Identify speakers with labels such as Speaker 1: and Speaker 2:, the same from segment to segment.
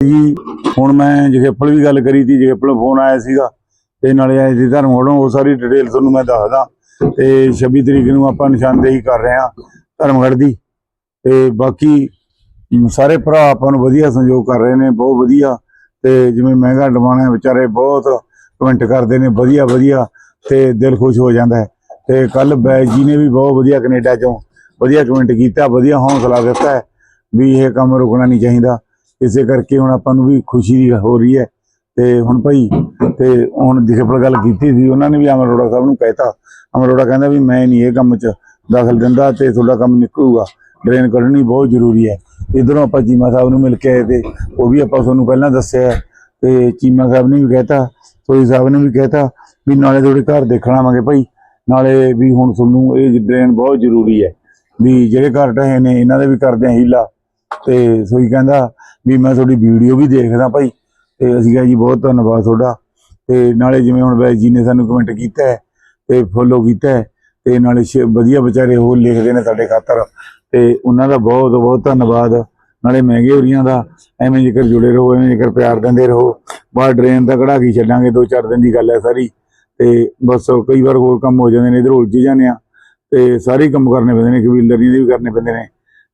Speaker 1: ਜੀ, ਹੁਣ ਮੈਂ ਜਗੇਪਲ ਵੀ ਗੱਲ ਕਰੀ ਤੀ, ਜਗੇਪਲ ਫੋਨ ਆਇਆ ਸੀਗਾ। ਤੇ ਨਾਲੇ ਆਏ ਸੀ ਧਰਮਗੜ੍ਹੋਂ ਉਹ ਸਾਰੀ ਡਿਟੇਲ ਤੁਹਾਨੂੰ ਮੈਂ ਦੱਸਦਾ। ਤੇ 26 ਤਰੀਕ ਨੂੰ ਆਪਾਂ ਨਿਸ਼ਾਨਦੇਹੀ ਕਰ ਰਹੇ ਹਾਂ ਧਰਮਗੜ੍ਹ ਦੀ। ਤੇ ਬਾਕੀ ਸਾਰੇ ਭਰਾ ਆਪਾਂ ਨੂੰ ਵਧੀਆ ਸਹਿਯੋਗ ਕਰ ਰਹੇ ਨੇ, ਬਹੁਤ ਵਧੀਆ। ਤੇ ਜਿਵੇਂ ਮਹਿੰਗਾ ਡਮਾਣਾ ਵਿਚਾਰੇ ਬਹੁਤ ਕਮੈਂਟ ਕਰਦੇ ਨੇ, ਵਧੀਆ ਵਧੀਆ। ਤੇ ਦਿਲ ਖੁਸ਼ ਹੋ ਜਾਂਦਾ ਹੈ। ਤੇ ਕੱਲ ਬੈਜ ਜੀ ਨੇ ਵੀ ਬਹੁਤ ਵਧੀਆ ਕੈਨੇਡਾ ਚੋਂ ਵਧੀਆ ਕਮੈਂਟ ਕੀਤਾ, ਵਧੀਆ ਹੌਸਲਾ ਦਿੱਤਾ ਵੀ ਇਹ ਕੰਮ ਰੁਕਣਾ ਨਹੀਂ ਚਾਹੀਦਾ। ਇਸੇ ਕਰਕੇ ਹੁਣ ਆਪਾਂ ਨੂੰ ਵੀ ਖੁਸ਼ੀ ਹੋ ਰਹੀ ਹੈ। ਤੇ ਹੁਣ ਭਾਈ, ਤੇ ਹੁਣ ਜਿਕਪਲ ਗੱਲ ਕੀਤੀ ਸੀ, ਉਹਨਾਂ ਨੇ ਵੀ ਅਮਰੋੜਾ ਸਾਹਿਬ ਨੂੰ ਕਹਿਤਾ। ਅਮਰੋੜਾ ਕਹਿੰਦਾ ਵੀ ਮੈਂ ਨਹੀਂ ਇਹ ਕੰਮ 'ਚ ਦਖਲ ਦਿੰਦਾ ਤੇ ਤੁਹਾਡਾ ਕੰਮ ਨਿਕਲੂਗਾ। ਡਰੇਨ ਕੱਢਣੀ ਬਹੁਤ ਜ਼ਰੂਰੀ ਹੈ। ਇਧਰੋਂ ਆਪਾਂ ਚੀਮਾ ਸਾਹਿਬ ਨੂੰ ਮਿਲ ਕੇ ਆਏ ਤੇ ਉਹ ਵੀ ਆਪਾਂ ਤੁਹਾਨੂੰ ਪਹਿਲਾਂ ਦੱਸਿਆ ਹੈ। ਤੇ ਚੀਮਾ ਸਾਹਿਬ ਨੇ ਵੀ ਕਹਿਤਾ ਸੋਈ ਸਾਹਿਬ ਨੇ ਵੀ ਕਹਿਤਾ ਵੀ ਨਾਲੇ ਤੁਹਾਡੇ ਘਰ ਦੇਖਣ ਆਵਾਂਗੇ ਭਾਈ। ਨਾਲੇ ਵੀ ਹੁਣ ਤੁਹਾਨੂੰ ਇਹ ਡਰੇਨ ਬਹੁਤ ਜ਼ਰੂਰੀ ਹੈ। ਵੀ ਜਿਹੜੇ ਘਰ ਢਹੇ ਨੇ, ਇਹਨਾਂ ਦੇ ਵੀ ਕਰਦੇ ਆ ਹੀਲਾ। ਤੇ ਸੋਈ ਕਹਿੰਦਾ ਵੀ ਮੈਂ ਤੁਹਾਡੀ ਵੀਡੀਓ ਵੀ ਦੇਖਦਾ ਭਾਈ। ਤੇ ਅਸੀਂ ਕਿਹਾ ਜੀ, ਬਹੁਤ ਧੰਨਵਾਦ ਤੁਹਾਡਾ। ਤੇ ਨਾਲੇ ਜਿਵੇਂ ਹੁਣ ਵੈਜ ਜੀ ਨੇ ਸਾਨੂੰ ਕਮੈਂਟ ਕੀਤਾ ਹੈ ਤੇ ਫੋਲੋ ਕੀਤਾ ਹੈ, ਤੇ ਨਾਲੇ ਵਧੀਆ ਵਿਚਾਰੇ ਹੋਰ ਲਿਖਦੇ ਨੇ ਸਾਡੇ ਖਾਤਰ। ਤੇ ਉਹਨਾਂ ਦਾ ਬਹੁਤ ਬਹੁਤ ਧੰਨਵਾਦ। ਨਾਲੇ ਮਹਿੰਗੇ ਉਰੀਆਂ ਦਾ, ਐਵੇਂ ਜੇਕਰ ਜੁੜੇ ਰਹੋ, ਐਵੇਂ ਜੇਕਰ ਪਿਆਰ ਦਿੰਦੇ ਰਹੋ, ਬਾਹਰ ਡਰੇਨ ਦਾ ਕਢਾ ਕੇ ਛੱਡਾਂਗੇ, ਦੋ ਚਾਰ ਦਿਨ ਦੀ ਗੱਲ ਹੈ ਸਾਰੀ। ਤੇ ਬਸ ਕਈ ਵਾਰ ਹੋਰ ਕੰਮ ਹੋ ਜਾਂਦੇ ਨੇ, ਇਧਰ ਉਲਝ ਜਾਂਦੇ ਆ। ਤੇ ਸਾਰੇ ਕੰਮ ਕਰਨੇ ਪੈਂਦੇ ਨੇ, ਕਬੀਲਦਾਰੀ ਦੇ ਵੀ ਕਰਨੇ ਪੈਂਦੇ ਨੇ।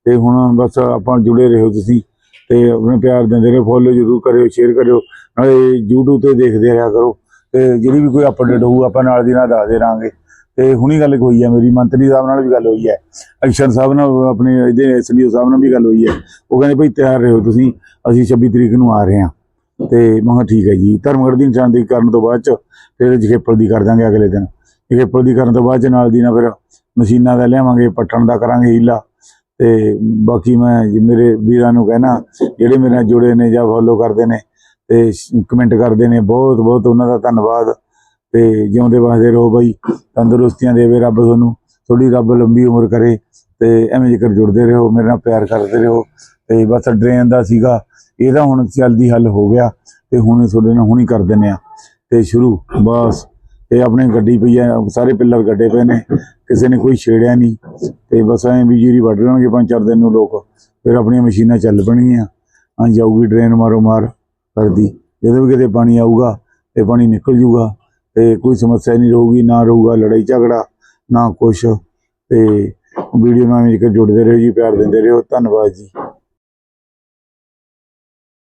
Speaker 1: ਤੇ ਹੁਣ ਬਸ ਆਪਾਂ ਜੁੜੇ ਰਹੋ ਤੁਸੀਂ ਤੇ ਆਪਣੇ ਪਿਆਰ ਦਿੰਦੇ ਰਹੋ ਫੋਲੋ ਜ਼ਰੂਰ ਕਰਿਓ ਸ਼ੇਅਰ ਕਰਿਓ, ਨਾਲੇ YouTube ਤੇ ਦੇਖਦੇ ਰਿਹਾ ਕਰੋ ਤੇ ਜਿਹੜੀ ਵੀ ਕੋਈ ਅਪਡੇਟ ਹੋਊ, ਆਪਾਂ ਨਾਲ ਦੀ ਨਾਲ ਦੱਸਦੇ ਰਾਂਗੇ। ਤੇ ਹੁਣੀ ਗੱਲ ਹੋਈ ਹੈ ਮੇਰੀ, ਮੰਤਰੀ ਸਾਹਿਬ ਨਾਲ ਵੀ ਗੱਲ ਹੋਈ ਹੈ, ਅਕਸ਼ਰ ਸਾਹਿਬ ਨਾਲ ਆਪਣੇ ਇਹਦੇ ਐਸਡੀਓ ਸਾਹਿਬ ਨਾਲ ਵੀ ਗੱਲ ਹੋਈ ਹੈ। ਉਹ ਕਹਿੰਦੇ ਭਾਈ ਤਿਆਰ ਰਹੋ ਤੁਸੀਂ, ਅਸੀਂ 26 ਤਰੀਕ ਨੂੰ ਆ ਰਹੇ ਹਾਂ। ਤੇ ਮੈਂ ਕਿਹਾ ਠੀਕ ਹੈ ਜੀ, ਧਰਮਗੜ੍ਹ ਦੀ ਨਿਸ਼ਾਨਦੇਹੀ ਕਰਨ ਤੋਂ ਬਾਅਦ ਚ ਫਿਰ ਜਖੇਪਲ ਦੀ ਕਰ ਦਾਂਗੇ ਅਗਲੇ ਦਿਨ। ਜਖੇਪਲ ਦੀ ਕਰਨ ਤੋਂ ਬਾਅਦ ਚ ਨਾਲ ਦੀ ਨਾਲ ਫਿਰ ਮਸ਼ੀਨਾਂ ਦਾ ਲਿਆਵਾਂਗੇ, ਪੱਟਣ ਦਾ ਕਰਾਂਗੇ ਹੀਲਾ। ਤੇ ਬਾਕੀ ਮੈਂ ਮੇਰੇ ਵੀਰਾਂ ਨੂੰ ਕਹਿਣਾ, ਜਿਹੜੇ ਮੇਰੇ ਨਾਲ ਜੁੜੇ ਨੇ ਜਾਂ ਫੋਲੋ ਕਰਦੇ ਨੇ ਤੇ ਕਮੈਂਟ ਕਰਦੇ ਨੇ, ਬਹੁਤ ਬਹੁਤ ਉਹਨਾਂ ਦਾ ਧੰਨਵਾਦ ਤੇ ਜਿਉਂਦੇ ਵਸਦੇ ਰਹੋ ਬਾਈ, ਤੰਦਰੁਸਤੀਆਂ ਦੇਵੇ ਰੱਬ ਤੁਹਾਨੂੰ ਥੋੜੀ ਰੱਬ ਲੰਬੀ ਉਮਰ ਕਰੇ ਤੇ ਐਵੇਂ ਜੇਕਰ ਜੁੜਦੇ ਰਹੋ, ਮੇਰੇ ਨਾਲ ਪਿਆਰ ਕਰਦੇ ਰਹੋ ਤੇ ਬਸ ਡਰੇਨ ਦਾ ਸੀਗਾ ਇਹਦਾ ਹੁਣ ਜਲਦੀ ਹੱਲ ਹੋ ਗਿਆ ਤੇ ਹੁਣ ਤੁਹਾਡੇ ਨਾਲ ਹੁਣੀ ਕਰ ਦਿੰਦੇ ਆ ਤੇ ਸ਼ੁਰੂ, ਬਸ। ਤੇ ਆਪਣੀ ਗੱਡੀ ਪਈ ਆ, ਸਾਰੇ ਪਿੱਲਰ ਗੱਡੇ ਪਏ ਨੇ, ਕਿਸੇ ਨੇ ਕੋਈ ਛੇੜਿਆ ਨਹੀਂ। ਤੇ ਬਸ ਐਂ ਵੀ ਜੀਰੀ ਵੱਢ ਲੈਣਗੇ ਪੰਜ ਚਾਰ ਦਿਨ ਨੂੰ ਲੋਕ, ਫਿਰ ਆਪਣੀਆਂ ਮਸ਼ੀਨਾਂ ਚੱਲ ਪੈਣਗੀਆਂ। ਆਂ ਜਾਊਗੀ ਡਰੇਨ ਮਾਰੋ ਮਾਰ ਕਰਦੀ, ਜਦੋਂ ਵੀ ਕਿਤੇ ਪਾਣੀ ਆਊਗਾ ਤੇ ਪਾਣੀ ਨਿਕਲ ਜੂਗਾ ਤੇ ਕੋਈ ਸਮੱਸਿਆ ਨਹੀਂ ਰਹੂਗੀ, ਨਾ ਰਹੂਗਾ ਲੜਾਈ ਝਗੜਾ, ਨਾ ਕੁਛ। ਤੇ ਵੀਡੀਓ ਨਾਲ ਵੀ ਜੁੜਦੇ ਰਹੋ ਜੀ, ਪਿਆਰ ਦਿੰਦੇ ਰਹੋ, ਧੰਨਵਾਦ ਜੀ।